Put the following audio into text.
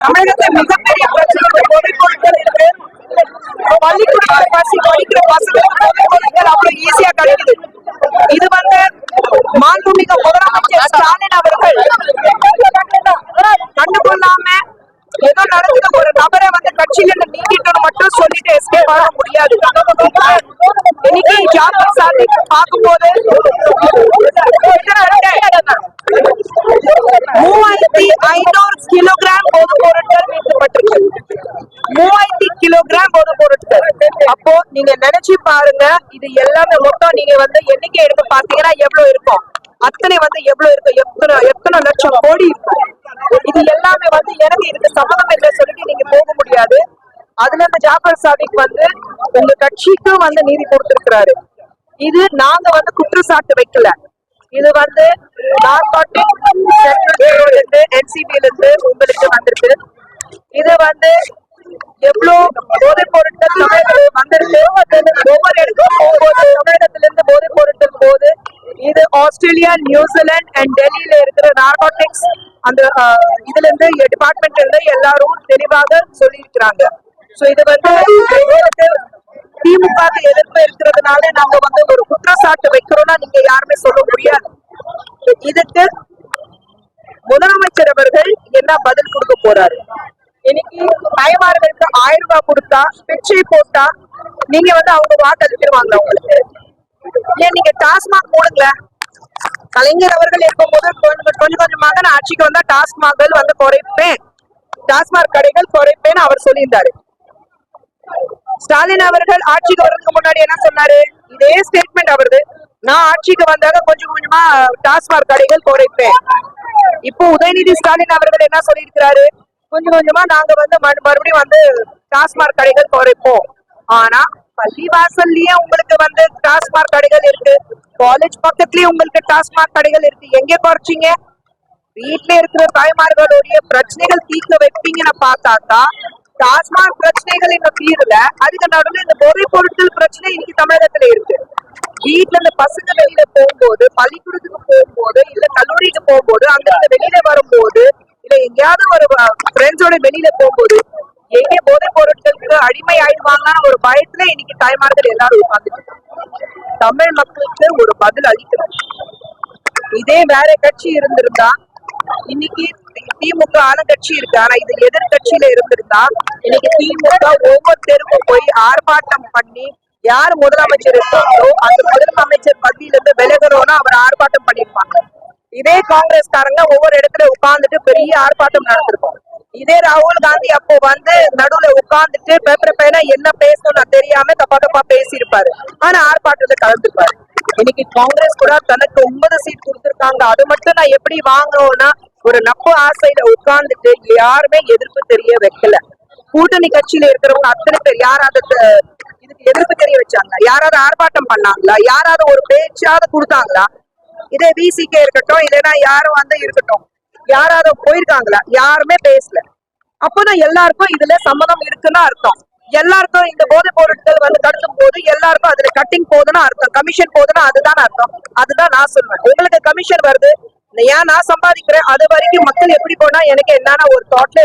தமிழகத்தில் மிகப்பெரிய பிரச்சனை இந்த பொருட்கள் இருக்கு பள்ளிக்கூடத்துல பசி படிக்கிற பசங்களுக்கு போதைப் பொருட்கள் அவ்வளவு ஈஸியா கிடைக்குது. இது வந்து மாண்புமிகு முதலமைச்சர் ஸ்டாலின் அவர்கள் கண்டுகொள்ளாம ஏதோ நடந்தது ஒரு நபரை வந்து கட்சியில நீக்கிட்டு மட்டும் சொல்லிட்டு எஸ்கேப் ஆக முடியாது. இன்னைக்கு ஜாபர் பார்க்கும் பார்க்கும்போது மூவாயிரத்தி ஐநூறு கிலோகிராம் பொது பொருட்கள் மீட்கப்பட்டிருக்கு மூவாயிரத்தி கிலோகிராம் பொது பொருட்கள். அப்போ நீங்க நினைச்சு பாருங்க இது எல்லாமே மொத்தம் நீங்க வந்து எண்ணிக்கை எடுத்து பாத்தீங்கன்னா எவ்வளவு இருக்கும் அத்தனை வந்து எவ்வளவு இருக்கும் எத்தனை எத்தனை லட்சம் கோடி இருக்கும் இது எல்லாமே வந்து எனக்கு இதுக்கு சம்மதம் இல்லை சொல்லிட்டு நீங்க போக முடியாது. அதுல இருந்து ஜாஃபர் சாதிக் வந்து உங்க கட்சிக்கும் வந்து நீதி கொடுத்திருக்கிறாரு. இது நாங்க வந்து குற்றச்சாட்டு வைக்கல. இது வந்து நார்காட்டிக் இருந்து என்சிபில இருந்து உங்களுக்கு வந்திருக்கு. இது வந்து எவ்வளவு போதைப் பொருட்கள் வந்திருக்கு. ஒவ்வொரு இடத்துக்கும் போகும்போது தமிழகத்துல இருந்து போதைப் பொருட்கள் போகுது. இது ஆஸ்திரேலியா நியூசிலாந்து அண்ட் டெல்லியில இருக்கிற நார்காட்டிக்ஸ் அந்த இதுல இருந்து டிபார்ட்மெண்ட்ல இருந்து எல்லாரும் தெளிவாக சொல்லியிருக்கிறாங்க. சோ இது வந்து திமுக எதிர்ப்பு இருக்கிறதுனால நாங்க வந்து ஒரு குற்றச்சாட்டு வைக்கிறோம்னா நீங்க யாருமே சொல்ல முடியாது. இதுக்கு முதலமைச்சர் அவர்கள் என்ன பதில் கொடுக்க போறாரு? இன்னைக்கு தாய்மார்களுக்கு ஆயிரம் ரூபாய் கொடுத்தா பிச்சை போட்டா நீங்க வந்து அவங்க வாக்களிச்சிருவாங்க உங்களுக்கு ஏன் நீங்க டாஸ்மாக் போடுங்க கலைஞர் அவர்கள் இருக்கும்போது கொஞ்சம் கொஞ்சம் கொஞ்சமாக நான் ஆட்சிக்கு வந்தா டாஸ்மாக்கள் வந்து குறைப்பேன். டாஸ்மாக் கடைகள் குறைப்பேன்னு அவர் சொல்லியிருந்தாரு. ஸ்டாலின் அவர்கள் ஆட்சிக்கு வர்றதுக்கு முன்னாடி என்ன சொன்னாரு? இதே ஸ்டேட்மெண்ட் அவரது. நான் ஆட்சிக்கு வந்தாக கொஞ்சம் கொஞ்சமா டாஸ்மாக் கடைகள் குறைப்பேன் இப்போ உதயநிதி ஸ்டாலின் அவர்கள் என்ன சொல்லியிருக்கிறாரு? கொஞ்சம் கொஞ்சமா நாங்க வந்து மறு- மறுபடியும் வந்து டாஸ்மாக் கடைகள் குறைப்போம் ஆனா பள்ளி வாசல்லயே உங்களுக்கு வந்து டாஸ்மாக் கடைகள் இருக்கு. காலேஜ் பக்கத்துலயே உங்களுக்கு டாஸ்மாக் கடைகள் இருக்கு. எங்க குறைச்சீங்க? வீட்டுல இருக்கிற தாய்மார்களுடைய பிரச்சனைகள் தீர்க்க வைப்பீங்கன்னு பார்த்தாக்கா டாஸ்மாக் பிரச்சனைகள் இந்த தீரல. அதுக்கு நடுவில் இந்த பொருள் பொருட்கள் பிரச்சனை இன்னைக்கு தமிழகத்துல இருக்கு. வீட்டுல இந்த பசங்க வெளியில போகும்போது பள்ளிக்கூடத்துக்கு போகும்போது இல்ல கல்லூரிக்கு போகும்போது அங்க இருந்து வெளியில வரும்போது இல்ல எங்கேயாவது ஒரு ஃப்ரெண்ட்ஸோட வெளியில போகும்போது எங்கே போதைப் பொருட்களுக்கு அடிமை ஆயிடுவாங்கன்னு ஒரு பயத்துல இன்னைக்கு தாய்மார்கள் எல்லாரும் உட்கார்ந்துட்டு தமிழ் மக்களுக்கு ஒரு பதில் அளிக்கணும். இதே வேற கட்சி இருந்திருந்தா இன்னைக்கு திமுக கட்சி இருக்கு. ஆனா இது எதிர்கட்சியில இருந்திருந்தா இன்னைக்கு திமுக ஒவ்வொரு தெருவும் போய் ஆர்ப்பாட்டம் பண்ணி யார் முதலமைச்சர் இருக்காங்களோ அந்த முதலமைச்சர் பதவியிலிருந்து இருந்து அவர் ஆர்ப்பாட்டம் பண்ணிருப்பாங்க இதே காங்கிரஸ்காரங்க ஒவ்வொரு இடத்துல உட்கார்ந்துட்டு பெரிய ஆர்ப்பாட்டம் நடந்திருக்கும் இதே ராகுல் காந்தி அப்போ வந்து நடுவுல உட்கார்ந்துட்டு பேப்பர் பேனா என்ன பேசணும்னு தெரியாம தப்பா தப்பா பேசியிருப்பாரு. ஆனா ஆர்ப்பாட்டத்தை கலந்துருப்பாரு இன்னைக்கு காங்கிரஸ் கூட தனக்கு ஒன்பது சீட் கொடுத்திருக்காங்க. அது மட்டும் நான் எப்படி வாங்கணும்னா ஒரு நப்பு ஆசையில உட்கார்ந்துட்டு யாருமே எதிர்ப்பு தெரிய வைக்கல. கூட்டணி கட்சியில இருக்கிறவங்க அத்தனை பேர் யார் அதை இதுக்கு எதிர்ப்பு தெரிய வச்சாங்களா யாராவது ஆர்ப்பாட்டம் பண்ணாங்களா? யாராவது ஒரு பேச்சாவது கொடுத்தாங்களா? இதே விசிகே இருக்கட்டும் இல்லைன்னா யாரும் வந்து இருக்கட்டும். யாராவது போயிருக்காங்களா? யாருமே பேசல. அப்போதான் எல்லாருக்கும் இதுல சம்மதம் இருக்குன்னு அர்த்தம். எல்லாருக்கும் இந்த போதைப் பொருட்கள் வந்து கடத்தும் போது எல்லாருக்கும் அதுல கட்டிங் போகுதுன்னு அர்த்தம். கமிஷன் போகுதுன்னா அதுதான் அர்த்தம். அதுதான் நான் சொல்லுவேன் உங்களுக்கு கமிஷன் வருது. ஏன் நான் சம்பாதிக்கிறேன்? அது வரைக்கும் மக்கள் எப்படி போனா எனக்கு என்னன்னா ஒரு தாட்ல